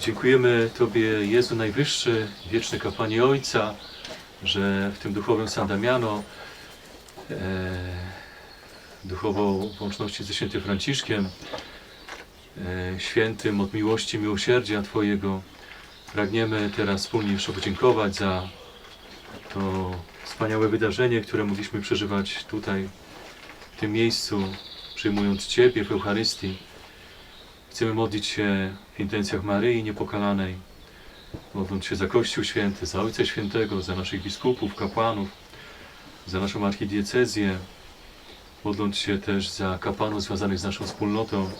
Dziękujemy Tobie, Jezu Najwyższy, wieczny kapłanie Ojca, że w tym duchowym San Damiano, e, duchowo w łączności ze świętym Franciszkiem, e, świętym od miłości, miłosierdzia Twojego, pragniemy teraz wspólnie jeszcze podziękować za to wspaniałe wydarzenie, które mogliśmy przeżywać tutaj, w tym miejscu, przyjmując Ciebie w Eucharystii. Chcemy modlić się w intencjach Maryi Niepokalanej, modląc się za Kościół Święty, za Ojca Świętego, za naszych biskupów, kapłanów, za naszą archidiecezję, modląc się też za kapłanów związanych z naszą wspólnotą,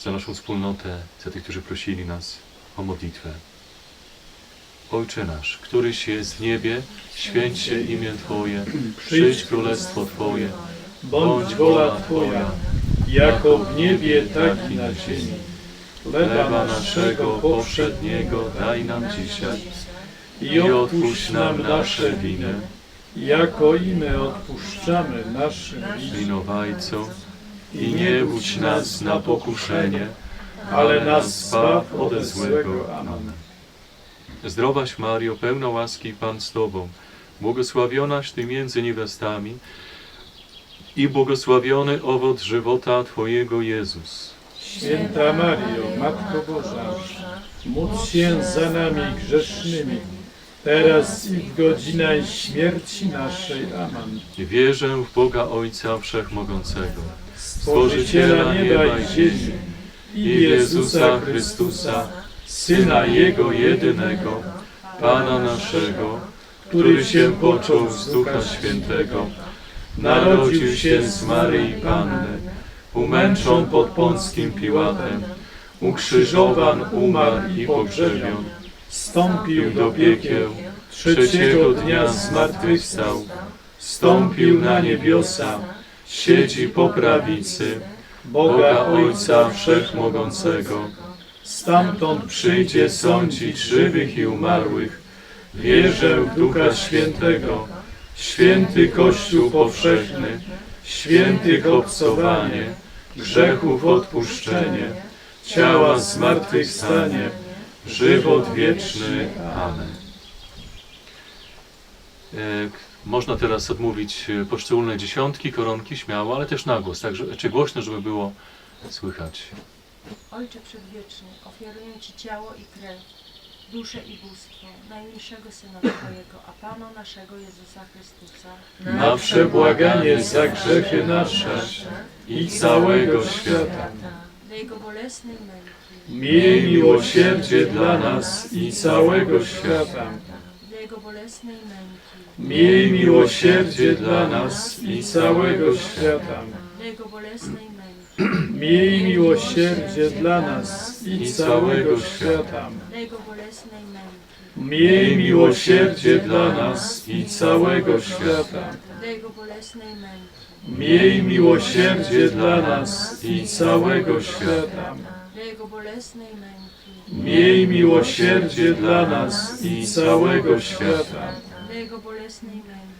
za naszą wspólnotę, za tych, którzy prosili nas o modlitwę. Ojcze nasz, któryś jest w niebie, święć się imię Twoje, przyjdź królestwo Twoje, Bądź wola Twoja, jako w niebie, tak i na ziemi. Chleba naszego powszedniego daj nam dzisiaj I odpuść nam nasze winy, jako i my odpuszczamy naszym winowajcom i nie budź nas na pokuszenie, ale nas zbaw ode złego. Amen. Zdrowaś Mario, pełna łaski, Pan z Tobą, błogosławionaś Ty między niewiastami i błogosławiony owoc żywota Twojego Jezus. Święta Mario, Matko Boża, módl się za nami grzesznymi, teraz i w godzinę śmierci naszej. Amen. Wierzę w Boga Ojca Wszechmogącego, Stworzyciela nieba i ziemi i Jezusa Chrystusa, Syna Jego jedynego, Pana naszego, który się począł z Ducha Świętego, narodził się z Maryi Panny, umęczon pod Pąckim Piłatem, ukrzyżowan, umarł i pogrzebion, wstąpił do piekieł, trzeciego dnia zmartwychwstał, wstąpił na niebiosa, siedzi po prawicy Boga Ojca Wszechmogącego. Stamtąd przyjdzie sądzić żywych i umarłych. Wierzę w Ducha Świętego, święty Kościół powszechny, świętych obcowanie, grzechów odpuszczenie, ciała zmartwychwstanie, żywot wieczny. Amen. E, Można teraz odmówić e, poszczególne dziesiątki, koronki, śmiało, ale też na głos, także, czy głośno, żeby było słychać. Ojcze Przedwieczny, ofiaruję Ci ciało i krew, duszę i bóstwo najmilszego Syna Twojego, a Pana naszego Jezusa Chrystusa, Na przebłaganie za grzechy nasze i całego świata. dla Jego bolesnej męki, Miej miłosierdzie dla nas i całego świata. dla Jego bolesnej męki, Miej miłosierdzie dla nas i całego świata. Jego bolesnej Miej miłosierdzie dla nas i całego świata. Miej miłosierdzie dla nas i całego świata. Miej miłosierdzie dla nas i całego świata. Miej miłosierdzie dla nas i całego świata. dla Jego bolesnej męki,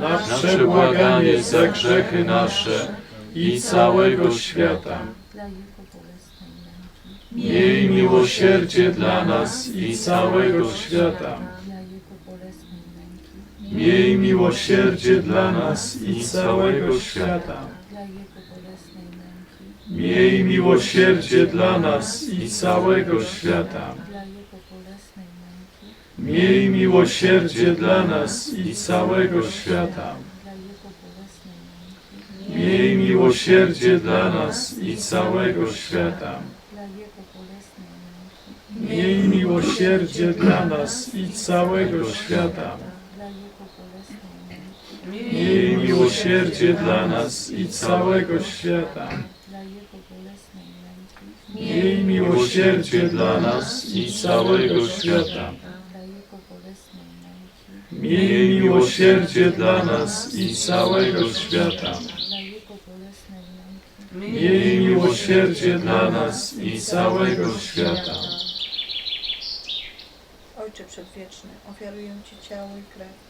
Na przebłaganie za grzechy nasze i całego świata. Miej miłosierdzie dla nas i całego świata. Miej miłosierdzie dla nas i całego świata. Miej miłosierdzie dla nas i całego świata. dla Jego bolesnej męki, Miej miłosierdzie dla nas i całego świata. Miej miłosierdzie dla nas i całego świata. Miej miłosierdzie dla nas i całego świata. Miej miłosierdzie dla nas i całego świata. Miej miłosierdzie dla nas i całego świata. Miej miłosierdzie dla nas i całego świata. Miej miłosierdzie dla nas i całego świata. Ojcze Przedwieczny, ofiaruję Ci ciało i krew,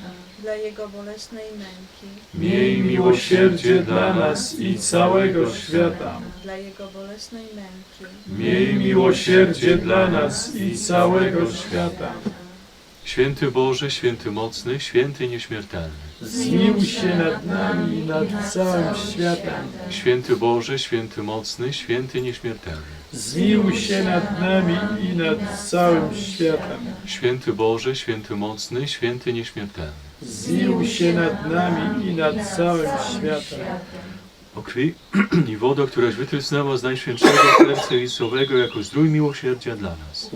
Dla Jego bolesnej męki, Miej miłosierdzie dla nas i całego świata. dla Jego bolesnej męki, Miej miłosierdzie dla nas i całego świata. Święty Boże, święty mocny, święty nieśmiertelny. Zmiłuj się nad nami i nad całym światem. Święty Boże, święty mocny, święty nieśmiertelny. Zmiłuj się nad nami i nad całym światem. Święty Boże, święty mocny, święty nieśmiertelny. Zmiłuj się nad nami i nad całym światem. O krwi i wodo, któraś wytrysnęła z Najświętszego Serca Jezusowego jako zdrój miłosierdzia dla nas.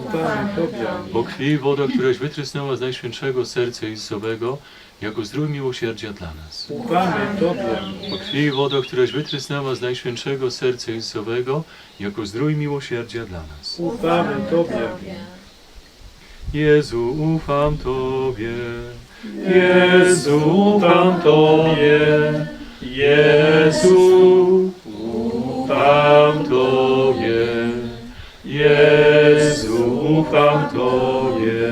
Tobie. O krwi i wodo, któraś wytrysnęła z Najświętszego Serca Jezusowego jako zdrój miłosierdzia dla nas. Ufamy Tobie. O krwi i wodo, któraś wytrysnęła z Najświętszego Serca Jezusowego jako zdrój miłosierdzia dla nas. Ufamy Tobie. Jezu, ufam Tobie. Jezu, ufam Tobie. Jezu, ufam Tobie. Jezu, ufam Tobie. Jezu, ufam Tobie.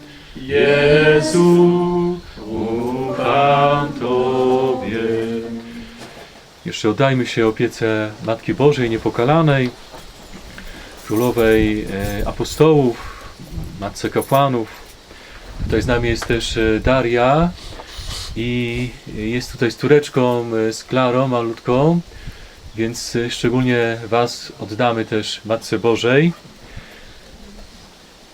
Jezu, ufam Tobie. Jeszcze oddajmy się opiece Matki Bożej Niepokalanej, Królowej e, Apostołów, Matce Kapłanów. Tutaj z nami jest też e, Daria i jest tutaj z córeczką, e, z Klarą malutką, więc szczególnie Was oddamy też Matce Bożej.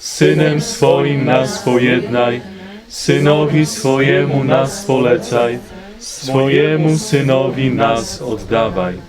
Synem swoim nas pojednaj, Synowi swojemu nas polecaj, swojemu Synowi nas oddawaj.